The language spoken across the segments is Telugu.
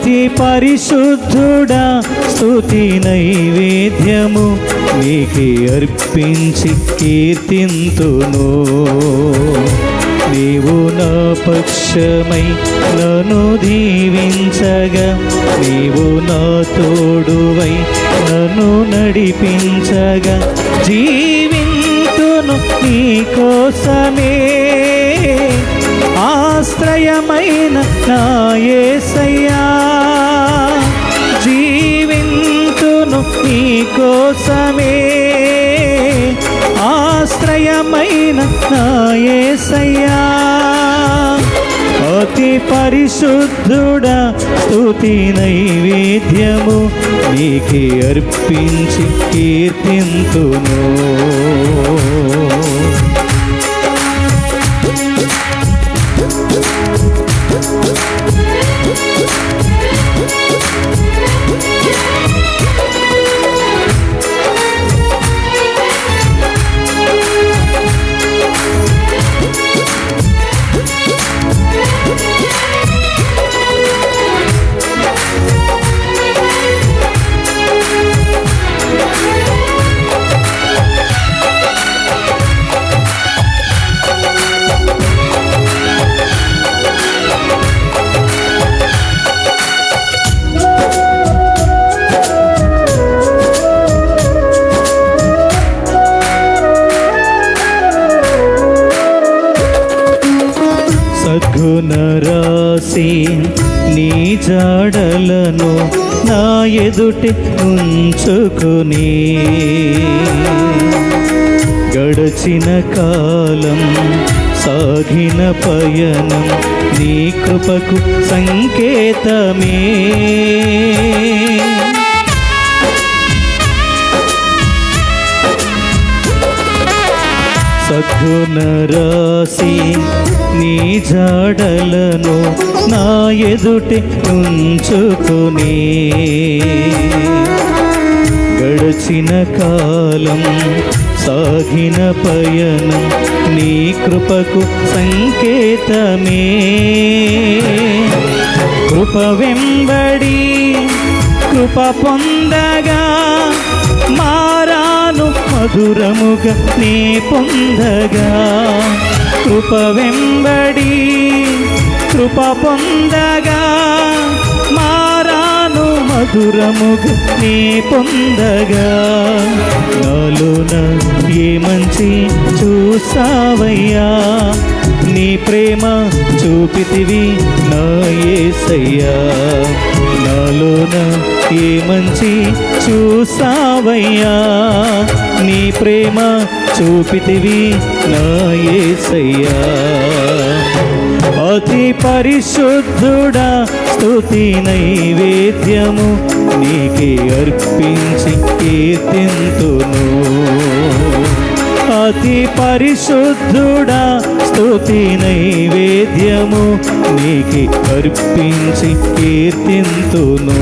అతి పరిశుద్ధుడా స్థుతి నైవేద్యము నీకే అర్పించి కీర్తింతును. నీవు నా పక్షమై నను దీవించగా నీవు నా తోడువై నన్ను నడిపించగా జీవింతును నీ కోసమే. ఆశ్రయమైన నా యేసయ్యా కోసమే ఆశ్రయమైన నాయసయ్యా అతి పరిశుద్ధుడ స్తుతి నైవేద్యము నీకే అర్పించి కీర్తింతును. సద్గుణ జాడలను నా ఎదుటి ఉంచుకుని. గడచిన కాలం సాగిన పయనం నీ కృపకు సంకేతమే. రాసి నీ జాడలను నా ఎదుటి ఉంచుకుని. గడిచిన కాలం సాగిన పయనం నీ కృపకు సంకేతమే. కృప వెంబడి కృప పొందగా మారాను మధురముగా నీ పొందగా. కృప వెంబడి కృప పొందగా. మారాను మధురముగా నీ పొందగా. నాలోన ఏ మంచి చూసావయ్యా? నీ ప్రేమ చూపితివి నా ఏసయ్యా. నాలోన ఏ మంచి చూసావయ్యా. నీ ప్రేమ చూపితివి నా ఏసయ్యా. అతి పరిశుద్ధుడా స్తుతి నైవేద్యము నీకే అర్పించి కీర్తింతును. అతి పరిశుద్ధుడా స్తుతి నైవేద్యము నీకి అర్పించి కీర్తింతును.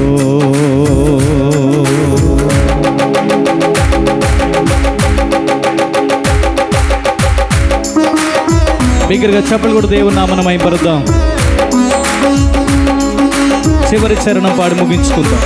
బిగ్గరగా చెప్పలు కూడా దేవుని నామన మైపరుద్దాం చివరి చరణం పాడి ముగించుకుందాం.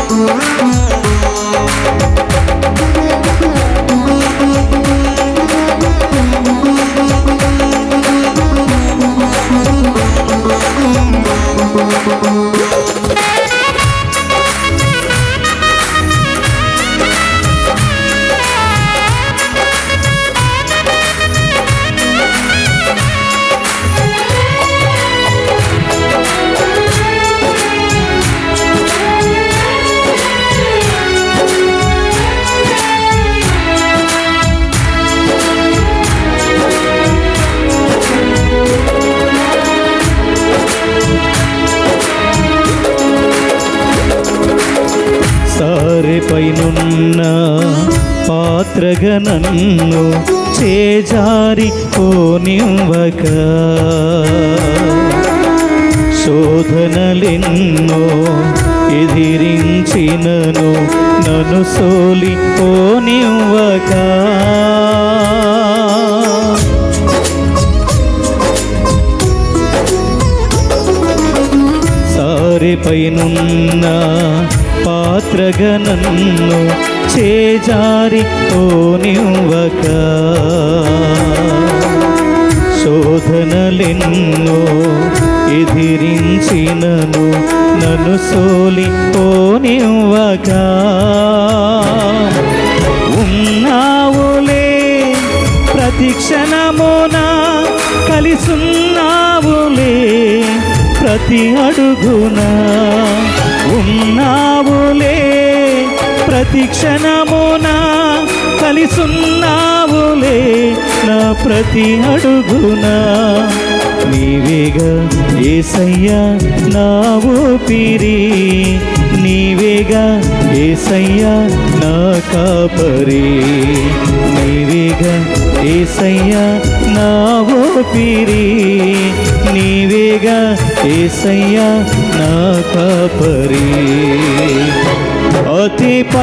సారె పైనున్న పాత్రగా నన్ను చేజారి పోనివ్వక శోధనలెన్నో ఎదిరించినను నన్ను సోలి పోనివ్వక సారి పైనున్న చేజారి పోనివ్వక శోధనలెన్నో ఎదిరించినను నన్ను సోలి పోనివ్వగా ఉన్నావులే ప్రతిక్షణమున కలిసున్నావులే ప్రతి అడుగునా. ఉన్నా ప్రతి క్షణమున కలిసున్నావులే నా ప్రతి అడుగున. నీవేగా ఏసయ్యా నా ఊపిరి. నీవేగా ఏసయ్యా నా కాపరి. నీవేగా ఏసయ్యా నా ఊపిరి. నీవేగా ఏసయ్యా నా కాపరి.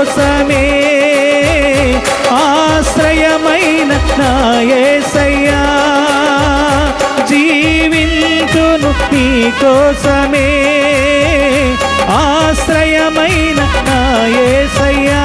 కోసమే ఆశ్రయమైన నాయసయ్యా యేసయ్యా నీ కోసమే ఆశ్రయమైన నాయసయ్యా